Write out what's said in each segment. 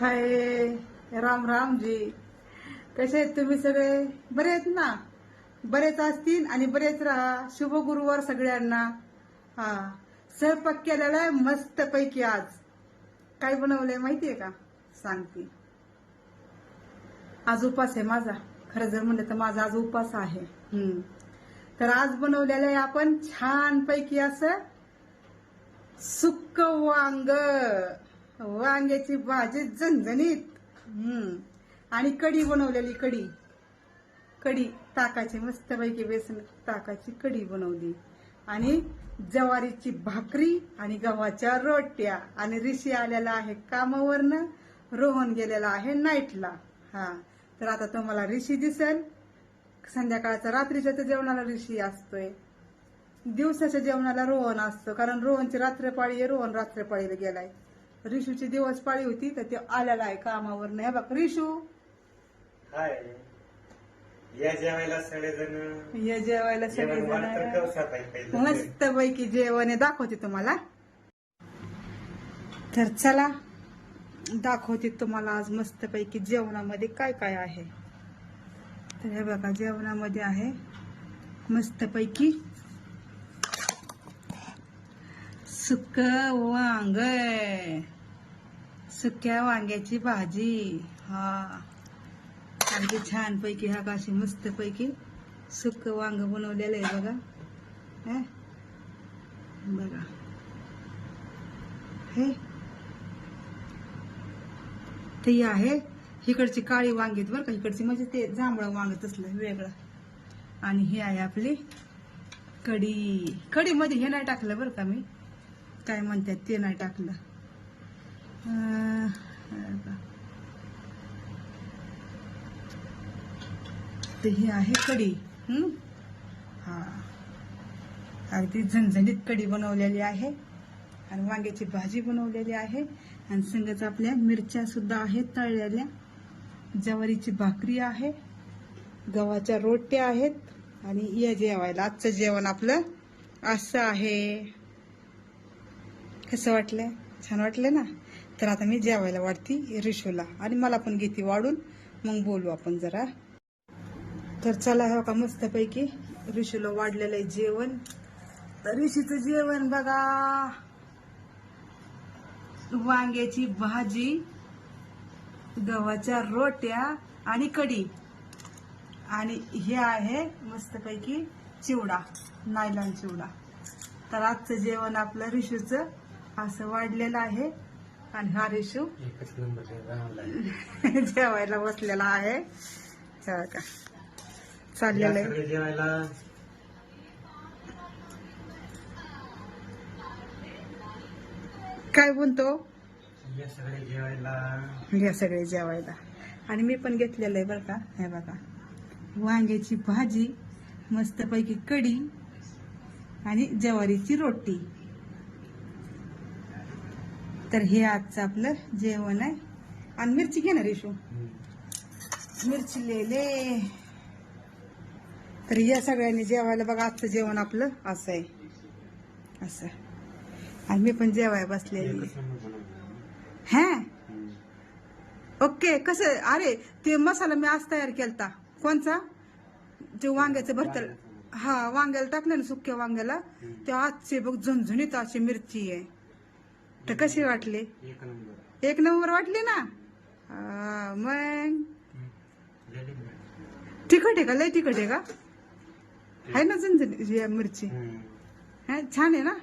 हाय राम राम जी कसे आहेत तुम्ही सगळे? बरे आहेत ना? बरेच असतील आणि बरेच राहा शुभ गुरुवार सगळ्यांना. हा स्वयंपाक केलेला आहे मस्त पैकी आज. काय बनवलंय माहितीये का? सांगते. आज उपास आहे माझा. खरं जर म्हणलं तर माझा आज उपास आहे. हम्म. तर आज बनवलेलं आहे आपण छान पैकी असं सुक्क वांग वांग्याची भाजी झणझणीत. हम्म. आणि कढी बनवलेली कढी. कढी ताकाची मस्तपैकी बेसन ताकाची कढी बनवली. आणि जवारीची भाकरी आणि गव्हाच्या रोट्या. आणि ऋषी आलेला आहे कामावरनं. रोहन गेलेला आहे नाईटला. हा. तर आता तुम्हाला ऋषी दिसेल. संध्याकाळचा रात्रीच्या तर जेवणाला ऋषी असतोय. दिवसाच्या जेवणाला रोहन असतो. कारण रोहनची रात्रपाळी आहे. रोहन रात्रपाळीला गेलाय. रिशूची दिवस पाळी होती तर ते आलेला आहे कामावर हे बघ रिशू. हाय. या जेवायला सगळेजण हे जेवायला जेवण मला तर सगळे कवसात आहे पहिलं मस्त पैकी जेवण आहे. दाखवते तुम्हाला. तर चला दाखवते तुम्हाला आज मस्त पैकी जेवणामध्ये काय काय आहे. तर हे बघा जेवणामध्ये आहे मस्त पैकी सुक वांग सुक्या वांग्याची भाजी. हा. अगदी छान पैकी हा काशी मस्त पैकी सुक वांग बनवलेलं आहे बघा. हे. बघा. हे. ते आहे. इकडची काळी वांगीत बरं का. इकडची म्हणजे ते जांभळं वांग तसलं वेगळं. आणि हे आहे आपली कढी. कढीमध्ये हे नाही टाकलं बरं का मी. काय म्हणतात ते नाही टाकलं. तर ही आहे कढी हा. अगदी झणझणीत कढी बनवलेली आहे आणि वांग्याची भाजी बनवलेली आहे आणि संगच आपल्या मिरच्या सुद्धा आहेत तळलेल्या. ज्वारीची भाकरी आहे गव्हाच्या रोट्या आहेत आणि या जेवायला आजचं जेवण आपलं असं आहे. कसं वाटलं? छान वाटलं ना? तर आता मी जेवायला वाढती रिशूला. आणि मला पण घेते वाढून. मग बोलू आपण जरा. तर चला हो का मस्तपैकी ऋषीला वाढलेलं आहे जेवण. तर ऋषीचं जेवण बघा. वांग्याची भाजी गव्हाच्या रोट्या आणि कढी. आणि हे आहे मस्तपैकी चिवडा नायलॉन चिवडा. तर आजचं जेवण आपलं ऋषूचं असं वाढलेलं आहे. आणि हा राहणार जेवायला बसलेला आहे. चाललेलं आहे. जेवायला. काय जेवायला. या सगळे जेवायला. आणि मी पण घेतलेलं आहे बरं का. हे बघा. वांग्याची भाजी मस्तपैकी कढी आणि ज्वारीची रोटी. तर हे आजचं आपलं जेवण आहे. आणि मिरची घे ना रेशू. हम्म. मिरची लेले तर या सगळ्यांनी जेवायला बघा आजचं जेवण आपलं असं आहे. असं. आणि मी पण जेवाय बसलेली. हा. ओके कसं अरे ते मसाला मी आज तयार केलता. कोणचा? ते वांग्याचं भरतं हा वांग्याला टाकलं ना सुक्या वांग्याला ते आजचे बघ झणझणीत अशी मिरची आहे. तर कशी वाटली? एक नंबर. एक नंबर वाटली ना? हा, मग. तिखट आहे का? लय तिखट आहे का? आहे ना झणझणीत ही मिरची. हा, छान आहे ना?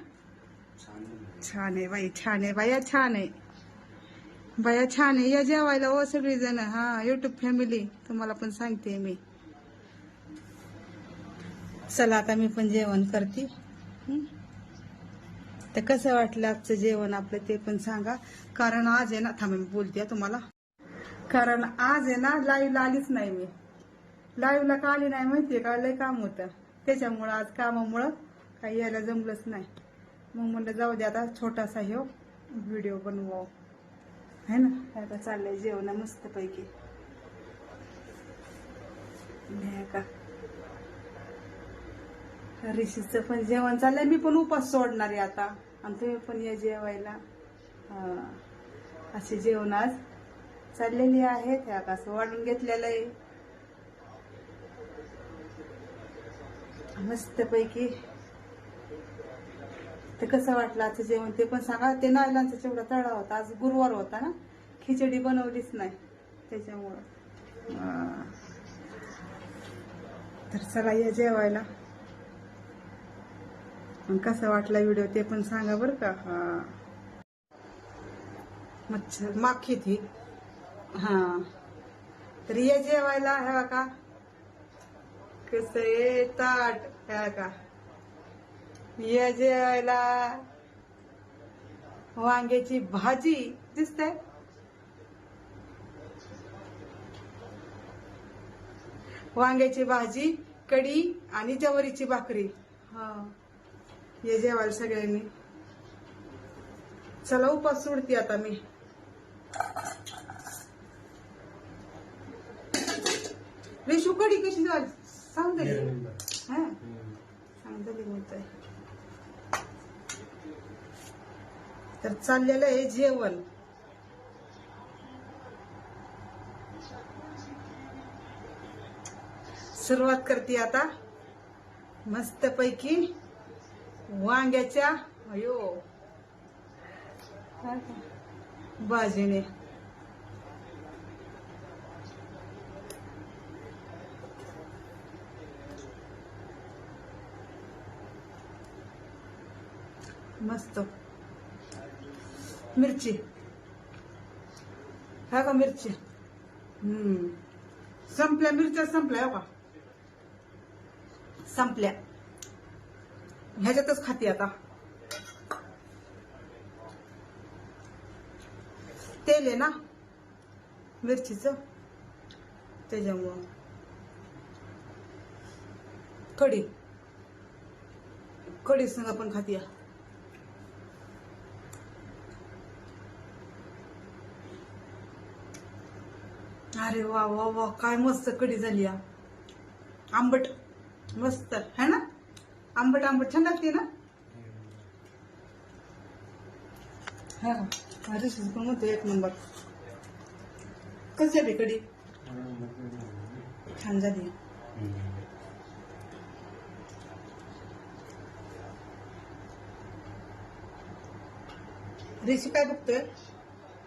छान आहे. बाई छान आहे. बाया छान आहे. बाया छान आहे. या जेवायला ओ सगळी जण हा युट्यूब फॅमिली तुम्हाला पण सांगते मी. चला आता मी पण जेवण करते. हं? तर कसं वाटलं आजचं जेवण आपलं ते पण सांगा. कारण आज आहे ना थांबा मी बोलते तुम्हाला. कारण आज आहे ना लाईव्हला आलीच नाही मी. लाईव्हला का आली नाही माहितीये का? लय काम होतं. त्याच्यामुळं आज कामामुळं काही यायला जमलंच नाही. मग म्हणलं जाऊ दे आता छोटासा हो व्हिडिओ बनवाव. है ना? आता चाललंय जेवण मस्तपैकी. हे का? ऋषीचं पण जेवण चाललंय. मी पण उपास सोडणार आहे आता. आणि तुम्ही पण या जेवायला. असे जेवण आज चाललेली आहेत ह्या कसं वाढून घेतलेलं आहे. मस्त पैकी ते कसं वाटलं आजचं जेवण? ते पण सांगा. ते नायलांचा जेवढा तळा होता आज गुरुवार होता ना? खिचडी बनवलीच नाही त्याच्यामुळं. तर चला या जेवायला. आणि कसा वाटला व्हिडिओ ते पण सांगा बरं का. हा. मच्छर. माखी थी हा. तर या जेवायला हे का कसं आहे ताट हे का या जेवायला वांग्याची भाजी दिसतंय. वांग्याची भाजी कढी आणि जवारीची भाकरी. हा. ये जेवायला सगळ्यांनी. चला उपास सोडते आता मी. रेशू कढी कशी झाली? सांग एक तरी नंबर. हा? हम्म. सांग तरी म्हणतोय तर चाललेलं आहे जेवण. सुरुवात करते आता. मस्त पैकी वांग्याच्या अयो भाजीने मस्त मिरची हा का मिरची हम्म संपल्या मिरच्या संपल्या हो का संपल्या ह्याच्यातच खाते आता. तेल आहे ना मिरचीचं. त्याच्यामुळं. कढी. कढी संग आपण खाते अरे वा वा वा काय मस्त कढी झाली आंबट. मस्त है ना? आंबट आंबट. छान लागते ना? हा अरे पण म्हणतो एक नंबर. कशी झाली कढी छान झाली. रेशी काय बघतोय?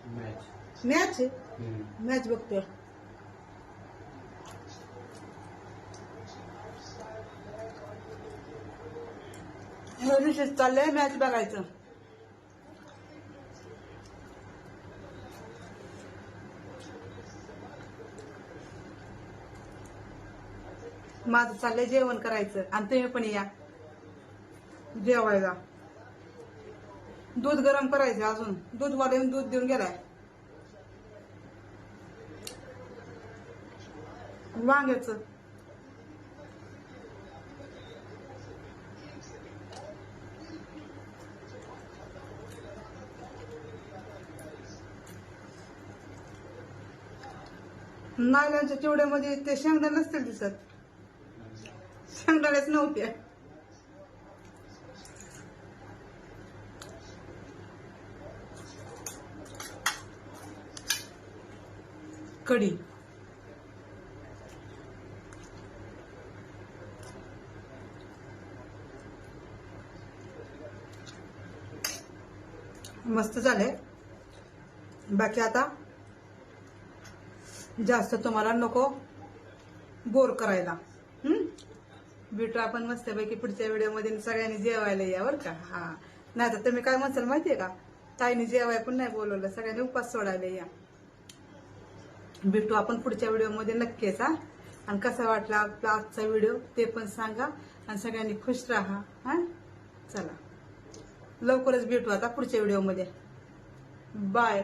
मॅच. मॅच. मॅच बघतोय. विशेष चाललंय मॅच बघायचं. माझं चाललंय जेवण करायचं आणि तुम्ही पण या. जेवायला. दूध गरम करायचं अजून. दूध वाढवून दूध देऊन गेलाय. वांग्याचं. नायलांच्या चिवड्यामध्ये ते शेंगदा नसतील दिसत. शेंगदाण्याच नव्हते. कढी. मस्त झाले बाकी आता जास्त तुम्हाला नको बोर करायला. भेटू आपण मस्तपैकी पुढच्या व्हिडिओमध्ये. सगळ्यांनी जेवायला या बरं का? हा. नाही तर तुम्ही काय म्हणसाल माहितीये का? ताईने जेवाय पण नाही बोलवलं. सगळ्यांनी उपास सोडायला या. भेटू आपण पुढच्या व्हिडिओमध्ये नक्कीच हा. आणि कसा वाटला आपला आजचा व्हिडिओ ते पण सांगा आणि सगळ्यांनी खुश राहा हा. चला. लवकरच भेटू आता पुढच्या व्हिडिओमध्ये. बाय.